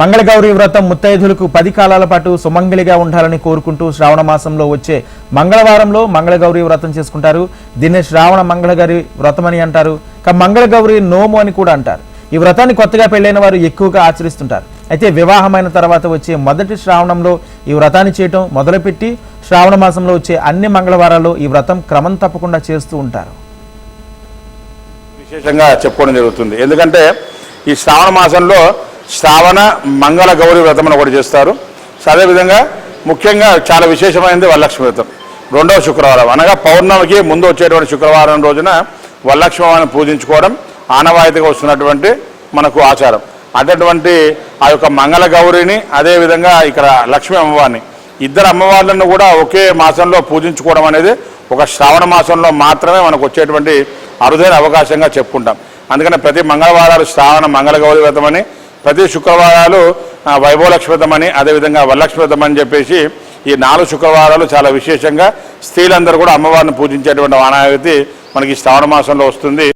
మంగళగౌరి వ్రతం ముత్తైదులకు పది కాలాల పాటు సుమంగళిగా ఉండాలని కోరుకుంటూ శ్రావణ మాసంలో వచ్చే మంగళవారంలో మంగళగౌరి వ్రతం చేసుకుంటారు. దీన్ని శ్రావణ మంగళగౌరి వ్రతం అని అంటారు. ఇక మంగళగౌరి నోము అని కూడా అంటారు. ఈ వ్రతాన్ని కొత్తగా పెళ్ళైన వారు ఎక్కువగా ఆచరిస్తుంటారు. అయితే వివాహమైన తర్వాత వచ్చే మొదటి శ్రావణంలో ఈ వ్రతాన్ని చేయటం మొదలుపెట్టి శ్రావణ మాసంలో వచ్చే అన్ని మంగళవారాల్లో ఈ వ్రతం క్రమం తప్పకుండా చేస్తూ ఉంటారు. విశేషంగా చెప్పుకోవడం జరుగుతుంది. ఎందుకంటే ఈ శ్రావణ మాసంలో శ్రావణ మంగళ గౌరి వ్రతం అని ఒకటి చేస్తారు. సో అదేవిధంగా ముఖ్యంగా చాలా విశేషమైనది వరలక్ష్మి వ్రతం. రెండవ శుక్రవారం. అనగా పౌర్ణమికి ముందు వచ్చేటువంటి శుక్రవారం రోజున వరలక్ష్మి పూజించుకోవడం ఆనవాయితీగా వస్తున్నటువంటి మనకు ఆచారం. అటువంటి ఆ యొక్క మంగళ గౌరిని అదేవిధంగా ఇక్కడ లక్ష్మీ అమ్మవారిని. ఇద్దరు అమ్మవార్లను కూడా ఒకే మాసంలో పూజించుకోవడం అనేది ఒక శ్రావణ మాసంలో మాత్రమే మనకు వచ్చేటువంటి అరుదైన అవకాశంగా చెప్పుకుంటాం. అందుకని ప్రతి మంగళవారాలు శ్రావణ మంగళ గౌరి వ్రతం అని ప్రతి శుక్రవారాలు ఆ, అని అదేవిధంగా వరలక్ష్మి వ్రతం అని చెప్పేసి ఈ నాలుగు శుక్రవారాలు చాలా విశేషంగా స్త్రీలందరూ కూడా అమ్మవారిని పూజించేటువంటి ఆనాయతి మనకి ఈ శ్రావణ మాసంలో వస్తుంది.